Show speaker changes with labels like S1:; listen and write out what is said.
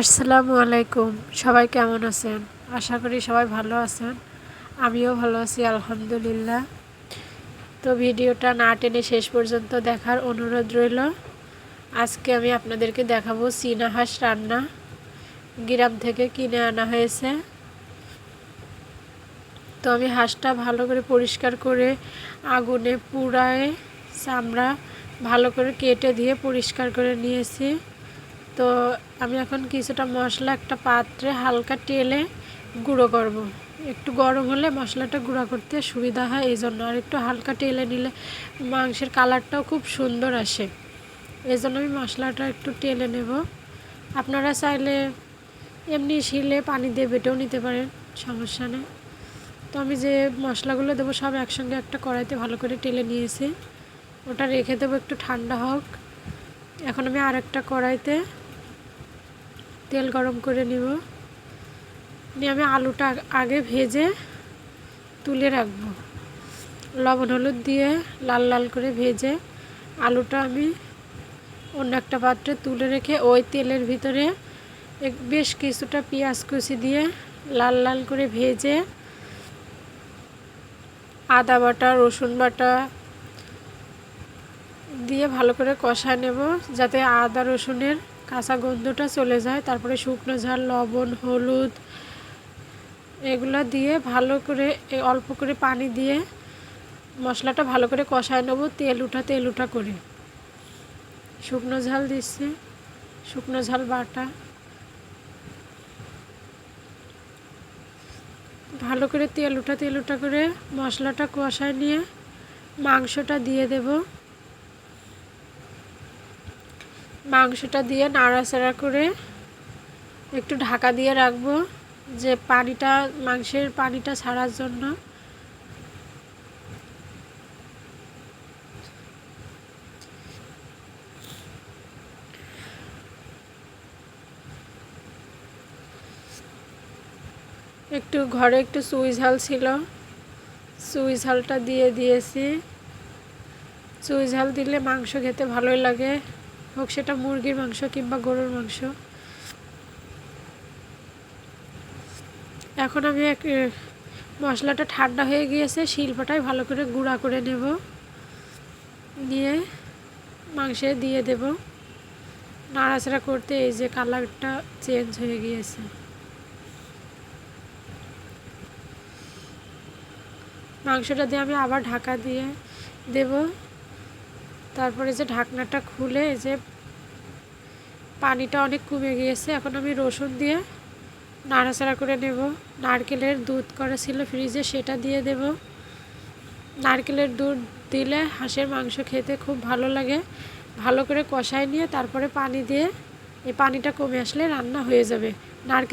S1: আসসালামু আলাইকুম। সবাই কেমন আছেন? আশা করি সবাই ভালো আছেন। আমিও ভালো আছি, আলহামদুলিল্লাহ। তো ভিডিওটা না টেনে শেষ পর্যন্ত দেখার অনুরোধ রইল। আজকে আমি আপনাদেরকে দেখাবো চীনা হাঁস রান্না। গ্রাম থেকে কিনে আনা হয়েছে। তো আমি হাঁসটা ভালো করে পরিষ্কার করে আগুনে পুড়ায় চামড়া ভালো করে কেটে দিয়ে পরিষ্কার করে নিয়েছি। তো আমি এখন কিছুটা মশলা একটা পাত্রে হালকা তেলে গুঁড়ো করব। একটু গরম হলে মশলাটা গুঁড়ো করতে সুবিধা হয় এই জন্য আর একটু হালকা টেলে নিলে মাংসের কালারটাও খুব সুন্দর আসে। এই জন্য আমি মশলাটা একটু টেলে নেব। আপনারা চাইলে এমনি শিলে পানি দিয়ে বেটেও নিতে পারেন, সমস্যা নেই। তো আমি যে মশলাগুলো দেবো সব একসঙ্গে একটা কড়াইতে ভালো করে টেলে নিয়েছি। ওটা রেখে দেবো, একটু ঠান্ডা হোক। এখন আমি আর একটা কড়াইতে তেল গরম করে নিব। নিয়ে আমি আলুটা আগে ভেজে তুলে রাখব। লবণ, হলুদ দিয়ে লাল লাল করে ভেজে আলুটা আমি অন্য একটা পাত্রে তুলে রেখে ওই তেলের ভিতরে বেশ কিছুটা পেঁয়াজ কুচি দিয়ে লাল লাল করে ভেজে আদা বাটা, রসুন বাটা দিয়ে ভালো করে কষায় নেব, যাতে আদা রসুনের কাঁচা গন্ধটা চলে যায়, তারপরে শুকনো ঝাল, লবণ, হলুদ, এগুলো দিয়ে ভালো করে অল্প করে পানি দিয়ে মশলাটা ভালো করে কষায় নেব তেল উঠা তেল উঠা করে। শুকনো ঝাল দিচ্ছি, শুকনো ঝাল বাটা। ভালো করে তেল উঠা তেল উঠা করে মশলাটা কষায় নিয়ে মাংসটা দিয়ে দেবো। মাংসটা দিয়ে নাড়াচাড়া করে একটু ঢাকা দিয়ে রাখব যে পানিটা, মাংসের পানিটা ছাড়ার জন্য। একটু ঘরে একটু সুই ঝাল ছিল, সুই ঝালটা দিয়ে দিয়েছি। সুই ঝাল দিলে মাংস খেতে ভালোই লাগে। হোক সেটা মুরগির মাংস কিংবা গরুর মাংস। এখন আমি এক মশলাটা ঠান্ডা হয়ে গিয়েছে শিল্পটাই ভালো করে গুঁড়া করে নেব। নিয়ে মাংসে দিয়ে দেব। নাড়াচাড়া করতে এই যে কালারটা চেঞ্জ হয়ে গিয়েছে। মাংসটা দিয়ে আমি আবার ঢাকা দিয়ে দেব। তারপরে যে ঢাকনাটা খুলে যে পানিটা অনেক কমে গিয়েছে, এখন আমি রসুন দিয়ে নাড়াচাড়া করে নেব। নারকেলের দুধ করা ছিল ফ্রিজে, সেটা দিয়ে দেব। নারকেলের দুধ দিলে হাঁসের মাংস খেতে খুব ভালো লাগে। ভালো করে কষায় নিয়ে তারপরে পানি দিয়ে এই পানিটা কমে আসলে রান্না হয়ে যাবে। নারকেল